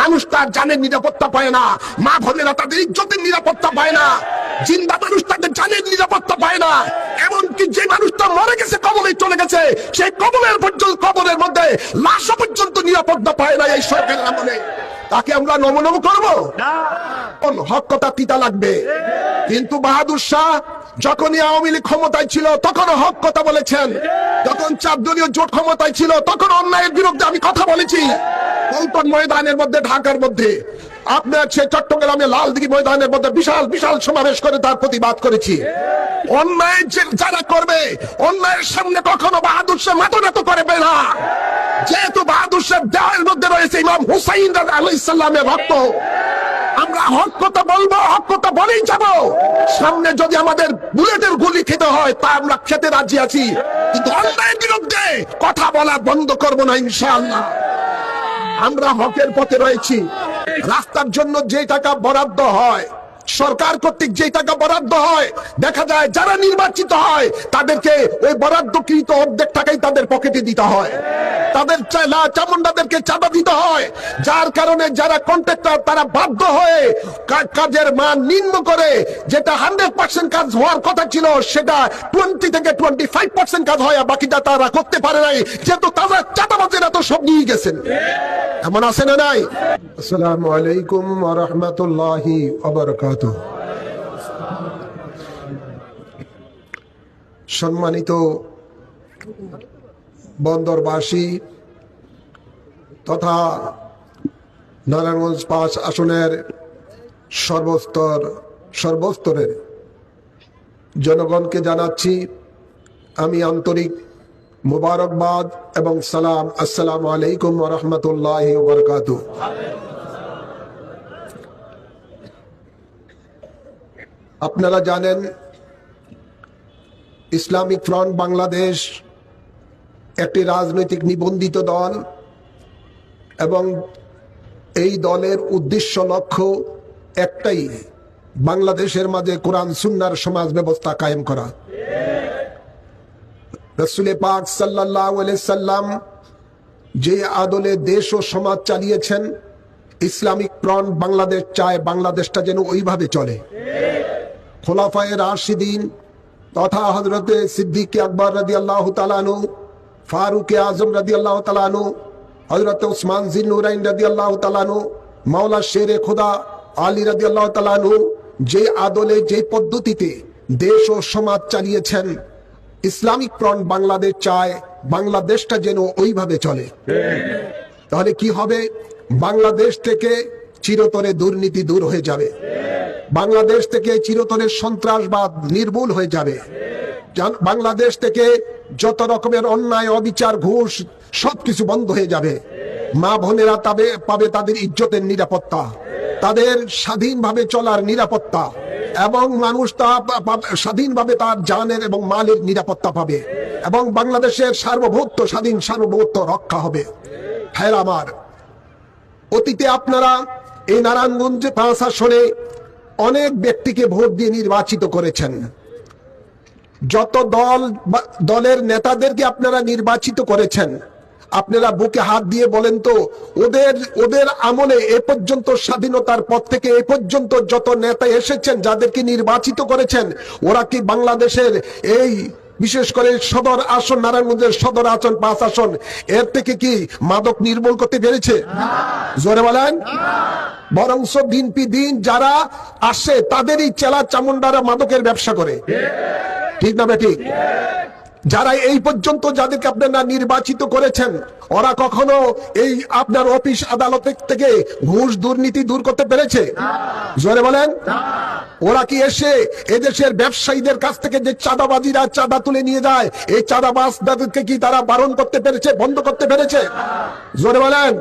মানুষ তার জানের নিরাপত্তা পায় না। মা বোনেরা তাদের ইজ্জতের নিরাপত্তা পায় না। জিন্দা মানুষ তাদের জানের নিরাপত্তা পায় না। এমনকি যে মানুষটা মরে গেছে কবলে চলে গেছে সেই কবলের পর্যন্ত কবলের মধ্যে লাশ পর্যন্ত নিরাপত্তা পায় না এই সরকারের আমলে। তাকে আমরা নমনম করব? হক কথা তিতা লাগবে। কিন্তু বাহাদুর শাহ যখনই আওয়ামী লীগ ক্ষমতায় ছিল তখন হক কথা বলেছেন। যখন চার দলীয় জোট ক্ষমতায় ছিল, তখন অন্যায়ের বিরুদ্ধে আমি কথা বলেছি। পল্টন ময়দানের মধ্যে, ঢাকার মধ্যে। আপনার সে চট্টগ্রামে লালদিঘি ময়দানের মধ্যে বিশাল বিশাল সমাবেশ করে তার প্রতিবাদ করেছি। অন্যায় যারা করবে, অন্যায়ের সামনে কখনো বাহাদুর শাহ মাথা নত করবে না যেহেতু বাহাদুর শাহ দেওয়ার মধ্যে রয়েছে ইমাম হুসাইন আলাইহিস সালামের রক্ত, আমরা হক কথা বলব, হক কথা বলেই যাব। সামনে যদি আমাদের বুলেটের গুলি খেতে হয়, তা আমরা খেতে রাজি আছি। কিন্তু অন্যায়ের বিরুদ্ধে কথা বলা বন্ধ করব না, ইনশাআল্লাহ। আমরা হকের পথে রয়েছি। রাস্তার জন্য যে টাকা বরাদ্দ হয় সরকার কর্তৃক যে টাকা বরাদ্দ হয়, দেখা যায় যারা নির্বাচিত হয়, তাদেরকে ওই বরাদ্দকৃত অর্ধেক টাকাই তাদের পকেটে দিতে হয়। তাদের চামুন্ডাদেরকে চাঁদা দিতে হয়। যার কারণে যারা কন্ট্রাক্টর তারা বাধ্য হয়ে কাজের মান নিম্ন করে, যেটা হান্ড্রেড পার্সেন্ট কাজ হওয়ার কথা ছিল, সেটা টোয়েন্টি থেকে টোয়েন্টি ফাইভ পার্সেন্ট কাজ হয় বাকিটা তারা করতে পারে নাই। যেহেতু তারা চাঁদাবাজেরা তো সব নিয়ে গেছেন। এমন আছে না নাই? আসসালামু আলাইকুম রাহমাতুল্লাহি বারাকাতুহু। সম্মানিত বন্দরবাসী তথা নারায়ণগঞ্জ পাঁচ আসনের সর্বস্তর, সর্বস্তরের জনগণকে জানাচ্ছি, আমি আন্তরিক মোবারকবাদ এবং সালাম, আসসালামু আলাইকুম রহমতুল্লাহ বরকাত আপনারা জানেন, ইসলামিক ফ্রন্ট বাংলাদেশ একটি রাজনৈতিক নিবন্ধিত দল এবং এই দলের উদ্দেশ্য লক্ষ্য একটাই, বাংলাদেশের মাঝে কোরআন সুন্নার সমাজ ব্যবস্থা কায়েম করা। রসুল পাক সাল্লাম যে আদলে দেশ ও সমাজ চালিয়েছেন, ইসলামিক ফ্রন্ট বাংলাদেশ চায় বাংলাদেশটা যেন ওইভাবে চলে। খোলাফায়ে রাশিদিন তথা হজরতে সিদ্দিক আকবর রাদি আল্লাহ তালানু ফারুক আজম রাদি আল্লাহ তালানু হজরত উসমান জিন নুরাইন রাদি আল্লাহ তালানু মাওলা শেরে খোদা আলী রাদি আল্লাহ তালানু যে আদলে যে পদ্ধতিতে দেশ ও সমাজ চালিয়েছেন ইসলামিক ফ্রন্ট বাংলাদেশ চায় বাংলাদেশটা যেন ওইভাবে চলে। তাহলে কি হবে? বাংলাদেশ থেকে চিরতরে দুর্নীতি দূর হয়ে যাবে। বাংলাদেশ থেকে চিরতরে সন্ত্রাসবাদ নির্মূল হয়ে যাবে। বাংলাদেশ থেকে যত রকমের অন্যায়, অবিচার, ঘুষ, সবকিছু বন্ধ হয়ে যাবে। মা বোনেরা তবে, পাবে তাদের ইজ্জতের নিরাপত্তা। তাদের স্বাধীনভাবে চলার নিরাপত্তা। এবং মানুষ তা স্বাধীনভাবে তার জানের এবং মালের নিরাপত্তা পাবে। এবং বাংলাদেশের সার্বভৌত্ব স্বাধীন সার্বভৌত্ব রক্ষা হবে। হ্যাঁ আমার। অতীতে আপনারা এই নারায়ণগঞ্জে পাঁচ আসনে অনেক ব্যক্তিকে ভোট দিয়ে নির্বাচিত করেছেন। যত দল দলের নেতাদেরকে আপনারা নির্বাচিত করেছেন, আপনারা বুকে হাত দিয়ে বলেন তো, ওদের ওদের আমলে এ পর্যন্ত স্বাধীনতার পর থেকে এ পর্যন্ত যত নেতা এসেছেন, যাদেরকে নির্বাচিত করেছেন, ওরা কি বাংলাদেশের এই বিশেষ করে সদর আসন, নারায়ণগঞ্জের সদর আসন, পাঁচ আসন। এর থেকে কি মাদক নির্মূল করতে পেরেছে? জোরে বলেন। বরংস দিন পি দিন যারা আসে, তাদেরই চেলা চামুন্ডারা মাদকের ব্যবসা করে। ঠিক না ঠিক? যারা এই পর্যন্ত যাদেরকে আপনারা নির্বাচিত করেছেন, ওরা কখনো এই আপনার অফিস আদালত থেকে ঘুষ দুর্নীতি দূর করতে পেরেছে? জোরে বলেন। ওরা কি এসে এদেশের ব্যবসায়ীদের কাছ থেকে যে চাঁদাবাজিরা চাঁদা তুলে নিয়ে যায়, এই চাঁদাবাজদেরকে কি তারা বারণ করতে পেরেছে, বন্ধ করতে পেরেছে? জোরে বলেন।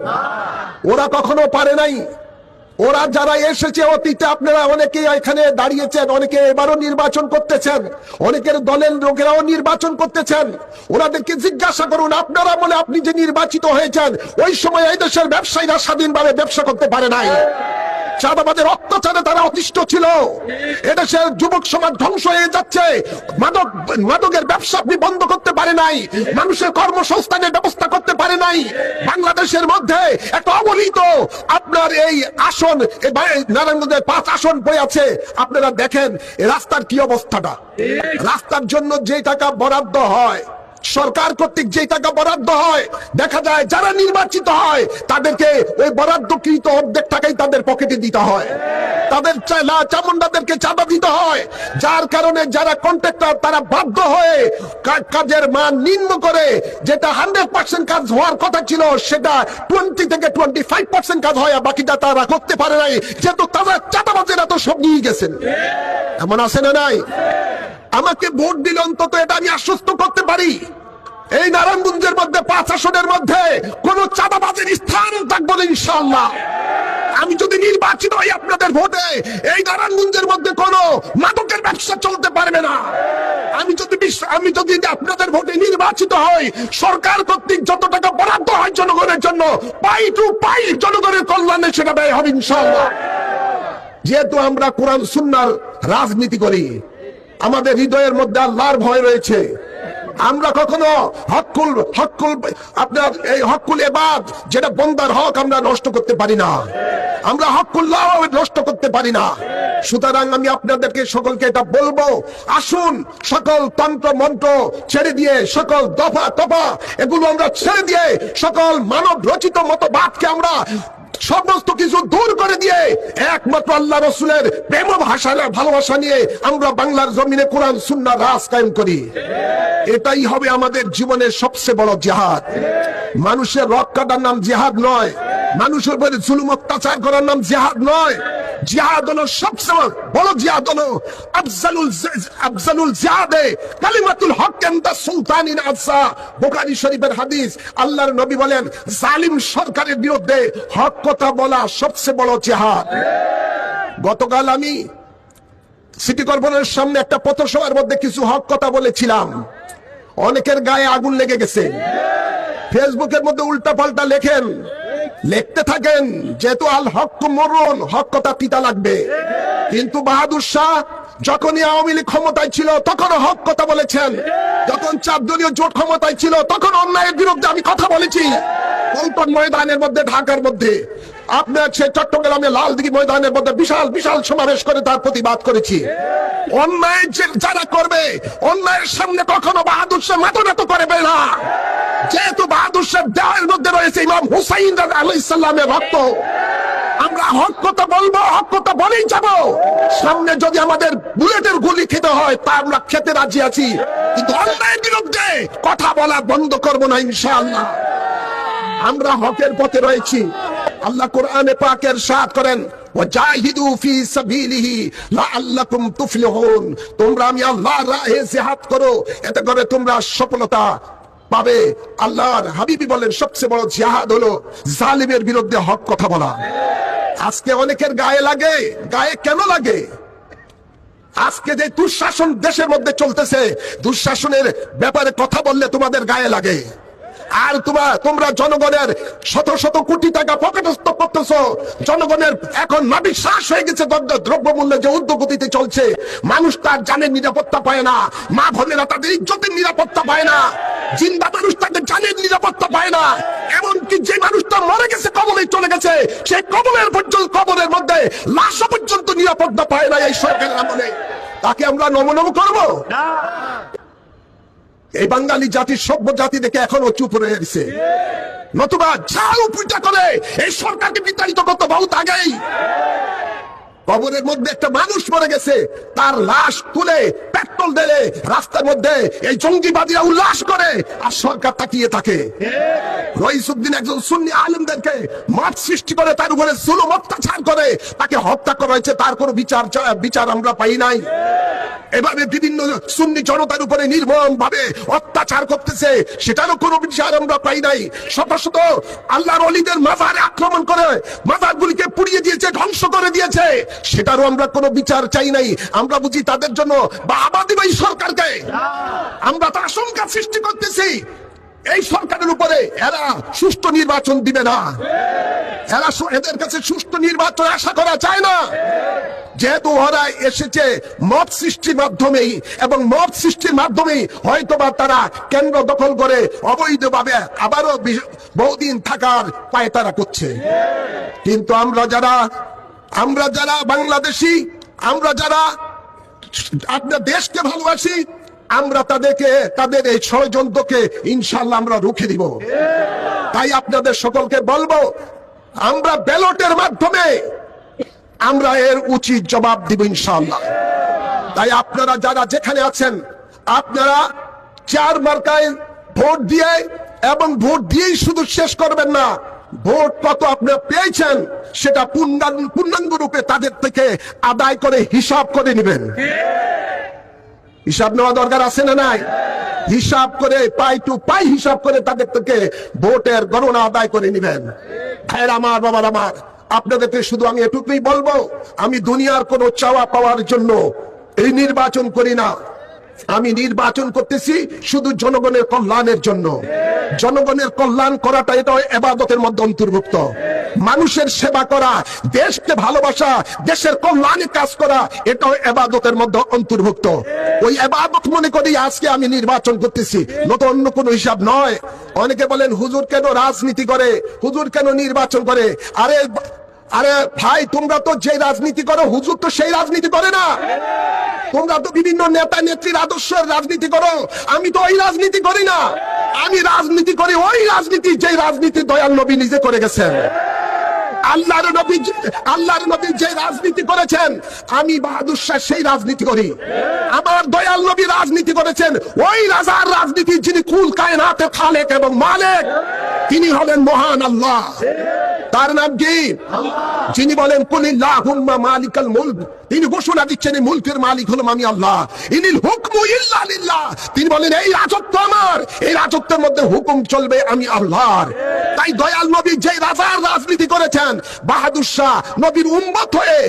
ওরা কখনো পারে নাই। ওরা যারা এসেছে অতীতে, আপনারা অনেকে এখানে দাঁড়িয়েছেন, অনেকে এবারও নির্বাচন করতেছেন, অনেকের দলের লোকেরাও নির্বাচন করতেছেন। ওনাদেরকে জিজ্ঞাসা করুন, আপনারা বলে আপনি যে নির্বাচিত হয়েছেন, ওই সময় এই দেশের ব্যবসায়ীরা স্বাধীনভাবে ব্যবসা করতে পারে নাই। চাঁদাবাদের অত্যাচারে তারা অতিষ্ঠ ছিল। এদেশের যুবক সমাজ ধ্বংস হয়ে যাচ্ছে। মাদক, মাদকের ব্যবসা আপনি বন্ধ করতে পারে নাই। মানুষের কর্মসংস্থানের ব্যবস্থা করতে পারে নাই। বাংলাদেশের মধ্যে একটা অবহিত আপনার এই আসন নারায়ণগঞ্জের পাঁচ আসন বই আছে। আপনারা দেখেন রাস্তার কি অবস্থাটা? রাস্তার জন্য যে টাকা বরাদ্দ হয় সরকার কর্তৃক যে টাকা বরাদ্দ হয়, দেখা যায় যারা নির্বাচিত হয়, তাদেরকে ওই বরাদ্দকৃত অর্ধেক টাকাই তাদের পকেটে দিতে হয়। তাদের চামুন্ডাদেরকে চাঁদা দিতে হয়। যার কারণে যারা কন্ট্রাক্টর তারা বাধ্য হয়ে কাজের মান নিম্ন করে, যেটা হান্ড্রেড পার্সেন্ট কাজ হওয়ার কথা ছিল, সেটা টোয়েন্টি থেকে টোয়েন্টি ফাইভ পার্সেন্ট কাজ হয় বাকিটা তারা করতে পারে নাই। যেহেতু তারা চাঁদাবাজেরা তো সব নিয়ে গেছেন। এমন আছে না নাই? আমাকে ভোট দিলে অন্তত এটা আমি আশ্বস্ত করতে পারি। এই নারায়ণগঞ্জের মধ্যে, পাঁচ আসনের মধ্যে কোন চাঁদাবাজের স্থান থাকব না ইনশাল্লাহ আমি যদি নির্বাচিত হই আপনাদের ভোটে, এই নারায়ণগঞ্জের মধ্যে কোনো মাদকের ব্যবসা চলতে পারবে না। আমি যদি আমি যদি আপনাদের ভোটে নির্বাচিত হই, সরকার কর্তৃক যত টাকা বরাদ্দ হয় জনগণের জন্য, পাই টু পাই জনগণের কল্যাণে সেটা ব্যয় হবে ইনশাল্লাহ যেহেতু আমরা কোরআন, সুন্নার রাজনীতি করি আমাদের হৃদয়ের মধ্যে আল্লাহর ভয় রয়েছে। আমরা কখনো হকুল হকুল, আপনার এই হকুল এবাদ, যেটা বন্দার হক আমরা নষ্ট করতে পারি না। আমরা হকুল্লাহ নষ্ট করতে পারি না। সুতরাং আমি আপনাদেরকে সকলকে এটা বলব, আসুন সকল তন্ত্র, মন্ত্র ছেড়ে দিয়ে সকল দফা, তফা, এগুলো আমরা ছেড়ে দিয়ে সকল মানব রচিত মতবাদকে আমরা সমস্ত কিছু দূর করে দিয়ে একমাত্র আল্লাহ রসুলের প্রেম ভাষা, ভালোবাসা নিয়ে আমরা বাংলার জমিনে কোরআন সুন্না রাজ কায়েম করি। এটাই হবে আমাদের জীবনের সবচেয়ে বড় জেহাদ। মানুষের রক কাটার নাম জেহাদ নয়। মানুষের উপরে জুলুম অত্যাচার করার নাম জেহাদ নয়। জিহাদ হলো সবসময় বড় জিহাদ হলো আফজালুল আফজালুল জিহাদে কালিমাতুল হক এন্দ সুলতানিন আফসা বুখারী শরীফের হাদিস। আল্লাহর নবী বলেন, জালিম সরকারের বিরুদ্ধে হক কথা বলা সবচেয়ে বড় জিহাদ। গতকাল আমি সিটি কর্পোরেশনের সামনে একটা পথসভার মধ্যে কিছু হক কথা বলেছিলাম। অনেকের গায়ে আগুন লেগে গেছে। ফেসবুকের মধ্যে উল্টা পাল্টা লেখেন লিখতে থাকেন, যেহেতু আল হক মরণ, হক কথা তিতা লাগবে। কিন্তু বাহাদুর শাহ যখনই আওয়ামী লীগ ক্ষমতায় ছিল, তখন হক কথা বলেছেন। যখন চার দলীয় জোট ক্ষমতায় ছিল, তখন অন্যায়ের বিরুদ্ধে আমি কথা বলেছি। পল্টন ময়দানের মধ্যে, ঢাকার মধ্যে। আপনার সে চট্টগ্রামে লালদিঘি ময়দানের মধ্যে বিশাল বিশাল সমাবেশ করে তার প্রতিবাদ করেছি। অন্যায় যারা করবে, অন্যায়ের সামনে কখনো বাহাদুর শাহ মাথা নত করবে না যেহেতু বাহাদুর শাহ দেওয়ার মধ্যে রয়েছে ইমাম হুসাইন আলাই ইসলামের রক্ত, আমরা হক কথা বলব, হক কথা বলেই যাব। সামনে যদি আমাদের বুলেটের গুলি খেতে হয়, তা আমরা খেতে রাজি আছি। কিন্তু অন্যায়ের বিরুদ্ধে কথা বলা বন্ধ করব না, ইনশাআল্লাহ। আমরা হকের পথে রয়েছি। আল্লাহ কোরআনে পাকের সাথ করেন, ওয়াজাহিদু ফি সাবিলিহি লাআল্লাকুম তুফলিহুন। তোমরা আমি আল্লাহর রাহে জিহাদ করো, এতে করে তোমরা সফলতা পাবে। আল্লাহর হাবিবি বলেন, সবচেয়ে বড় জিহাদ হলো জালিমের বিরুদ্ধে হক কথা বলা। আজকে অনেকের গায়ে লাগে। গায়ে কেন লাগে? আজকে যে দুঃশাসন দেশের মধ্যে চলতেছে, দুঃশাসনের ব্যাপারে কথা বললে তোমাদের গায়ে লাগে। আর তোমার তোমরা জনগণের শত শত কোটি টাকা পকেটস্থ করতেছো। জনগণের এখন নাবিক শ্বাস হয়ে গেছে দ্রব্য- দ্রব্যমূল্যে যে উদ্যোগতিতে চলছে। মানুষ তার জানের নিরাপত্তা পায় না। মা বোনেরা তাদের ইজ্জতের নিরাপত্তা পায় না। জিন্দা মানুষ তাদের জানের নিরাপত্তা পায় না। এমনকি যে মানুষটা মরে গেছে, কবলে চলে গেছে সেই কবলের পর্যন্ত, কবরের মধ্যে লাশ পর্যন্ত নিরাপত্তা পায় না এই সরকারের আমলে। তাকে আমরা নমনম করব? এই বাঙালি জাতির সভ্য জাতি দেখে এখনও চুপ রয়ে গেছে। নতুবা যা উপিটা করে এই সরকারকে বিতাড়িত করতে বহুত আগেই। কবরের মধ্যে একটা মানুষ মরে গেছে। তার লাশ তুলে পেট্রোল ঢেলে রাস্তার মধ্যে এই জঙ্গিবাদীরা উল্লাস করে আর সরকার তাকিয়ে থাকে। করে অত্যাচার এভাবে বিভিন্ন সুন্নি উপরে অত্যাচার করতেছে, সেটারও কোনো বিচার আমরা পাই নাই। শত শত আল্লাহর অলিদের মাজারে আক্রমণ করে, মাজারগুলিকে পুড়িয়ে দিয়েছে ধ্বংস করে দিয়েছে, সেটারও আমরা কোনো বিচার চাই নাই। আমরা বুঝি তাদের জন্য বা আবাদি সরকারকে। আমরা তো আশঙ্কা সৃষ্টি করতেছি। এই সরকারের উপরে এরা সুষ্ঠু নির্বাচন দিবে না। এরা এদের কাছে সুষ্ঠু নির্বাচন আশা করা যায় না। যেহেতু ওরা এসেছে মত সৃষ্টির মাধ্যমেই এবং মত সৃষ্টির মাধ্যমেই হয়তোবা তারা কেন্দ্র দখল করে অবৈধভাবে আবারও বহুদিন থাকার পায়তারা করছে। কিন্তু আমরা যারা আমরা যারা বাংলাদেশি, আমরা যারা আপনার দেশকে ভালোবাসি আমরা তাদেরকে, তাদের এই ষড়যন্ত্রকে ইনশাল্লাহ আমরা রুখে দিব। তাই আপনাদের সকলকে বলব, আমরা ব্যালটের মাধ্যমে আমরা এর উচিত জবাব দিব ইনশাল্লাহ তাই আপনারা যারা যেখানে আছেন, আপনারা চার মার্কায় ভোট দিয়ে এবং ভোট দিয়েই শুধু শেষ করবেন না, ভোট কত আপনারা পেয়েছেন সেটা পূর্ণাঙ্গ রূপে তাদের থেকে আদায় করে হিসাব করে নেবেন। হিসাব নেওয়া দরকার আছে না নাই? হিসাব করে, পাই টু পাই হিসাব করে তাদের থেকে ভোটের গণনা আদায় করে নেবেন। ভাইয়ের আমার, বাবার আমার, আপনাদেরকে শুধু আমি এটুকুই বলব, আমি দুনিয়ার কোনো চাওয়া পাওয়ার জন্য এই নির্বাচন করি না। আমি নির্বাচন করতেছি শুধু জনগণের কল্যাণের জন্য। জনগণের কল্যাণ করাটা এটা এবাদতের মধ্যে অন্তর্ভুক্ত। মানুষের সেবা করা, দেশকে ভালোবাসা, দেশের কল্যাণে কাজ করা, এটাও এবাদতের মধ্যে অন্তর্ভুক্ত। ওই এবাদত মনে করি আজকে আমি নির্বাচন করতেছি। নতুন অন্য কোনো হিসাব নয়। অনেকে বলেন, হুজুর কেন রাজনীতি করে? হুজুর কেন নির্বাচন করে? আরে আরে ভাই, তোমরা তো যে রাজনীতি করো, হুজুর তো সেই রাজনীতি করে না। তোমরা তো বিভিন্ন নেতা নেত্রীর আদর্শের রাজনীতি করো। আমি তো ওই রাজনীতি করি না। আমি রাজনীতি করি, ওই রাজনীতি যে রাজনীতি দয়াল নবী নিজে করে গেছেন। আল্লাহর নবী আল্লাহর নবী যে রাজনীতি করেছেন, আমি বাহাদুর শাহ সেই রাজনীতি করি। আমার দয়াল নবী রাজনীতি করেছেন, ওই রাজার রাজনীতি যিনি কুল কায়নাতের খালেক এবং মালেক, তিনি হলেন মহান আল্লাহ। তার নাম কি? যিনি বলেন, কুলিল্লাহুম্মা মালিকাল মুলক। তিনি ঘোষণা দিচ্ছেন মুলকের মালিক হলাম আমি আল্লাহ। ইনিল হুকমু ইল্লা লিল্লাহ। তিনি বলেন, এই রাজত্ব আমার। এই রাজত্বের মধ্যে হুকুম চলবে আমি আল্লাহর। তাই দয়াল নবী যে রাজার রাজনীতি করেছেন, বাহাদুর শাহ নবীর উম্মত হয়ে,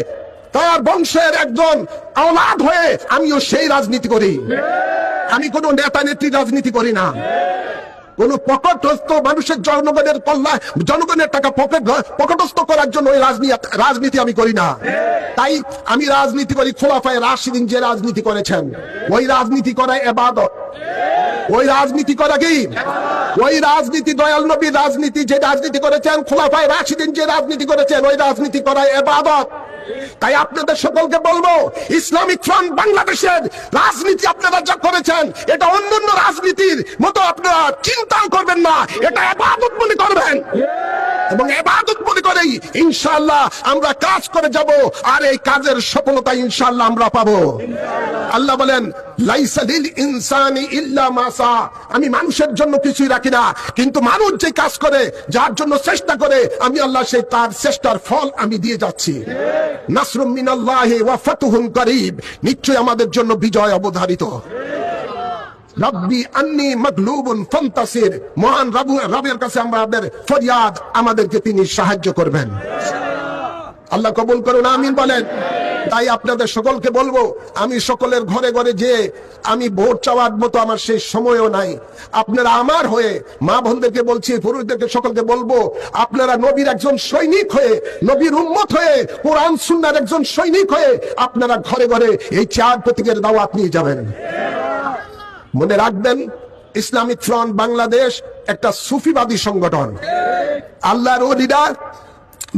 তার বংশের একজন আওলাদ হয়ে, আমিও সেই রাজনীতি করি। আমি কোনো নেতা নেত্রী রাজনীতি করি না। কোন পকেটস্থ মানুষের জনগণের কল্যাণ, জনগণের টাকা পকেট, পকেটস্থ করার জন্য ওই রাজনীতি আমি করি না। তাই আমি রাজনীতি করি, খোলাফায় রাশিদিন যে রাজনীতি করেছেন, ওই রাজনীতি করা এবাদত। ওই রাজনীতি করা কি? ওই রাজনীতি দয়াল নবী রাজনীতি, যে রাজনীতি করেছেন, খোলাফায় রাশিদিন যে রাজনীতি করেছেন, ওই রাজনীতি করা এবাদত। তাই আপনাদের সকলকে বলব ইসলামিক ফ্রন্ট বাংলাদেশের রাজনীতি আপনারা যা করেছেন, এটা অন্যান্য রাজনীতির মতো আপনারা চিন্তাও করবেন না, এটা আপাতত মনে করবেন। এবং এবাদত মনে করেই ইনশাআল্লাহ আমরা কাজ করে যাব, আর এই কাজের সফলতা ইনশাআল্লাহ আমরা পাবো। আল্লাহ বলেন ইনসানি ইল্লা মাসা আমি মানুষের জন্য কিছুই রাখি না, কিন্তু মানুষ যে কাজ করে, যার জন্য চেষ্টা করে, আমি আল্লাহ সেই তার চেষ্টার ফল আমি দিয়ে যাচ্ছি। নাসরুম মিনাল্লাহি ওয়া ফাতুহুন করিব। নিশ্চয় আমাদের জন্য বিজয় অবধারিত। আন্নি ফান্তাসির। মহান রবু, রবের কাছে আমাদের ফরিয়াদ আমাদেরকে তিনি সাহায্য করবেন। আল্লাহ কবুল করুন, আমিন বলেন। তাই আপনাদের সকলকে বলব, আমি সকলের ঘরে ঘরে যে আমি ভোট চাওয়ার মতো আমার সেই সময়ও নাই। আপনারা আমার হয়ে, মা বোনদেরকে বলছি, পুরুষদেরকে সকলকে বলব, আপনারা নবীর একজন সৈনিক হয়ে, নবীর উন্মত হয়ে, কোরআন, সুন্নার একজন সৈনিক হয়ে, আপনারা ঘরে ঘরে এই চার প্রতীকের দাওয়াত নিয়ে যাবেন। মনে রাখবেন ইসলামিক ফ্রন্ট বাংলাদেশ একটা সুফিবাদী সংগঠন। আল্লাহর ওলিরা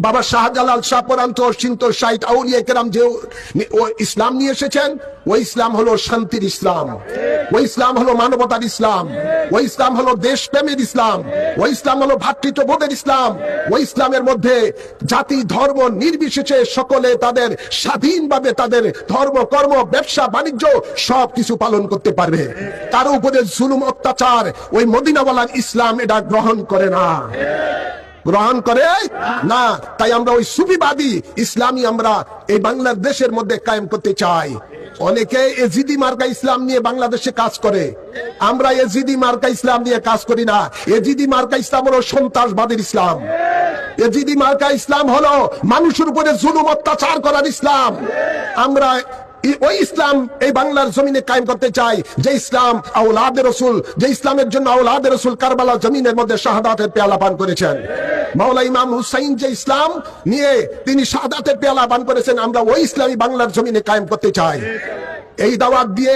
বাবা শাহজালাল শাহপরান্ত সিন্ত সাইট আউলিয়া কেরাম যে ও ইসলাম নিয়ে এসেছেন ওই ইসলাম হলো শান্তির ইসলাম। ওই ইসলাম হলো মানবতার ইসলাম। ওই ইসলাম হলো দেশপ্রেমের ইসলাম। ওই ইসলাম হলো ভাতৃত্ববোধের ইসলাম। ওই ইসলামের মধ্যে জাতি, ধর্ম নির্বিশেষে সকলে তাদের স্বাধীনভাবে তাদের ধর্ম, কর্ম, ব্যবসা, বাণিজ্য সব কিছু পালন করতে পারবে। তার উপরে জুলুম, অত্যাচার ওই মদিনাওয়ালার ইসলাম এটা গ্রহণ করে না। গ্রহণ করে? না, তাই আমরা ওই সুফিবাদী ইসলামী আমরা এই বাংলাদেশের মধ্যে কায়েম করতে চাই। অনেকে এজিদি মার্কা ইসলাম নিয়ে বাংলাদেশে কাজ করে। আমরা এজিদি মার্কা ইসলাম নিয়ে কাজ করি না। এজিদি মার্কা ইসলাম হলো সন্ত্রাসবাদীর ইসলাম। এজিদি মার্কা ইসলাম হলো মানুষের উপরে জুলুম অত্যাচার করার ইসলাম। আমরা ওই ইসলাম এই বাংলার জমিনে কায়েম করতে চাই যে ইসলাম আউলাদের রসুল, যে ইসলামের জন্য আউলাদের রসুল কারবালা জমিনের মধ্যে শাহাদাতের পেয়ালা পান করেছেন। মাওলা ইমাম হুসাইন যে ইসলাম নিয়ে তিনি সাদাতে পেয়ালা বান করেছেন, আমরা ওই ইসলামী বাংলার জমিনে কায়েম করতে চাই। এই দাওয়াত দিয়ে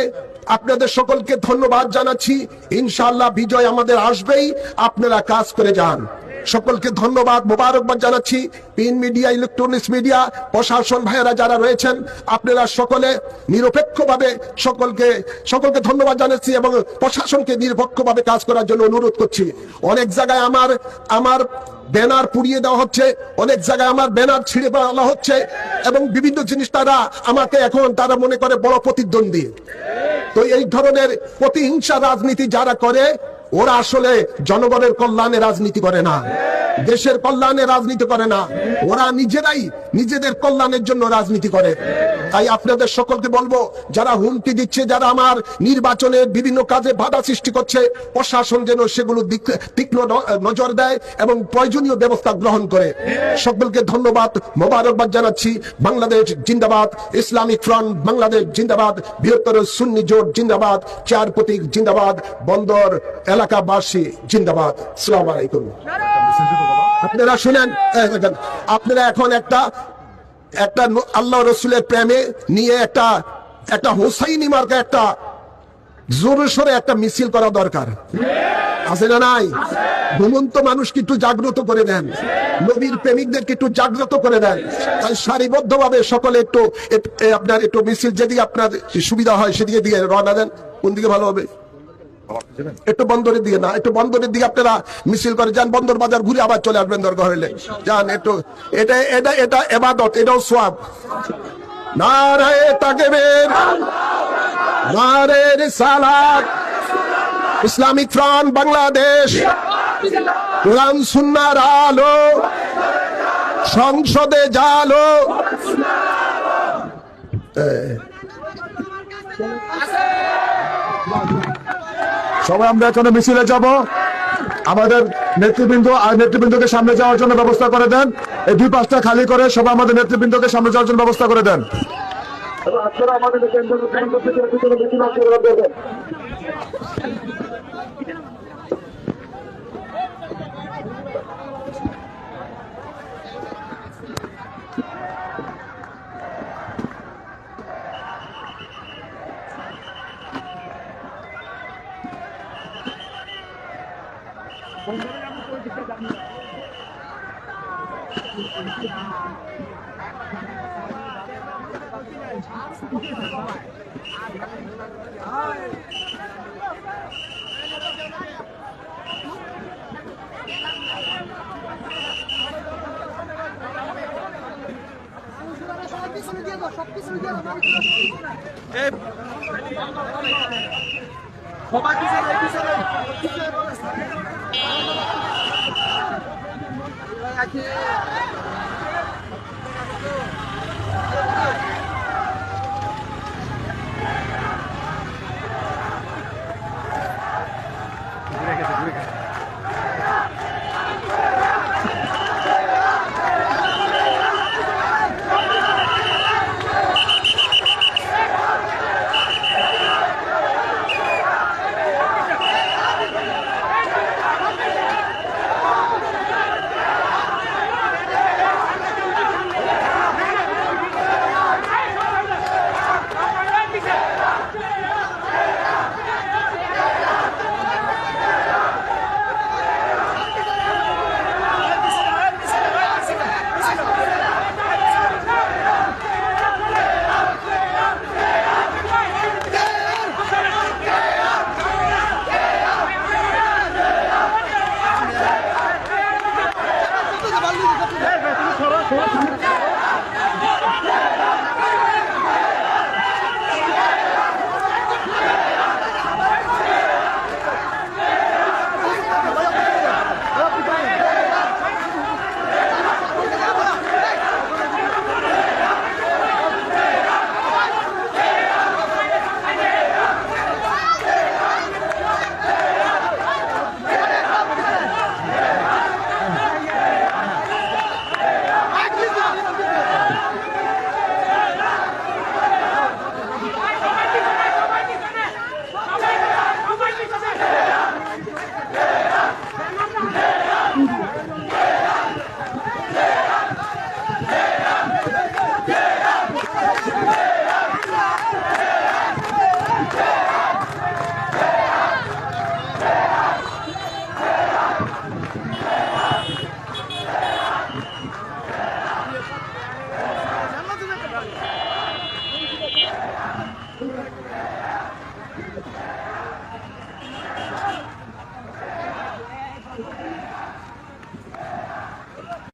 আপনাদের সকলকে ধন্যবাদ জানাচ্ছি। ইনশাআল্লাহ বিজয় আমাদের আসবেই। আপনারা কাজ করে যান। সকলকে ধন্যবাদ, মোবারকবাদ জানাচ্ছি। প্রিন্ট মিডিয়া, ইলেকট্রনিক্স মিডিয়া, প্রশাসন ভাইয়েরা যারা রয়েছেন, আপনারা সকলে নিরপেক্ষভাবে সকলকে সকলকে ধন্যবাদ জানাচ্ছি এবং প্রশাসনকে নিরপেক্ষভাবে কাজ করার জন্য অনুরোধ করছি। অনেক জায়গায় আমার আমার ব্যানার পুড়িয়ে দেওয়া হচ্ছে, অনেক জায়গায় আমার ব্যানার ছিঁড়ে ফেলা হচ্ছে এবং বিভিন্ন জিনিস তারা আমাকে এখন তারা মনে করে বড় প্রতিদ্বন্দ্বী। তো এই ধরনের প্রতিহিংসা রাজনীতি যারা করে ওরা আসলে জনগণের কল্যাণে রাজনীতি করে না। দেশের কল্যাণে রাজনীতি করে না। ওরা নিজেরাই নিজেদের কল্যাণের জন্য রাজনীতি করে। তাই আপনাদের সকলকে বলব, যারা হুমকি দিচ্ছে, যারা আমার নির্বাচনের বিভিন্ন কাজে বাধা সৃষ্টি করছে, প্রশাসন যেন সেগুলো তীক্ষ্ণ নজর দেয় এবং প্রয়োজনীয় ব্যবস্থা গ্রহণ করে। সকলকে ধন্যবাদ, মোবারকবাদ জানাচ্ছি। বাংলাদেশ জিন্দাবাদ, ইসলামিক ফ্রন্ট, বাংলাদেশ জিন্দাবাদ, বৃহত্তর সুন্নি জোট জিন্দাবাদ চার প্রতীক জিন্দাবাদ, বন্দর এলাকাবাসী, জিন্দাবাদ। সালাম আলাইকুম। আপনারা শুনেন আপনারা এখন একটা একটা আল্লাহ রসুলের প্রেমে নিয়ে একটা একটা হোসাইনি মার্কা একটা জোরে একটা মিছিল করা দরকার। আছে না নাই? ঘুমন্ত মানুষকে একটু জাগ্রত করে দেন। নবীর প্রেমিকদেরকে একটু জাগ্রত করে দেন। তাই সারিবদ্ধ ভাবে সকলে একটু আপনার একটু মিছিল যেদিকে আপনার সুবিধা হয় সেদিকে দিয়ে রওনা দেন। কোন দিকে ভালো হবে? একটু বন্দরের দিকে না, একটু বন্দরের দিকে আপনারা মিছিল করে যান, বন্দর বাজার ঘুরে আবার চলে আসবেন দরকার হইলে। যান একটু, এটা এটা এটা এবাদত, এটাও সোয়াব। নারায়ে তাকবীর, নারে রিসালাত ইসলামিক ফ্রন্ট বাংলাদেশ, কোরআন সুন্নার আলো, সংসদে জালো। সবাই, আমরা এখানে মিছিলে যাব। আমাদের নেতৃবৃন্দ আর নেতৃবৃন্দকে সামনে যাওয়ার জন্য ব্যবস্থা করে দেন। এই দুই পাঁচটা খালি করে সবাই আমাদের নেতৃবৃন্দকে সামনে যাওয়ার জন্য ব্যবস্থা করে দেন। সব সবাই পিছনে পিছনে পিছনে বলে তুমি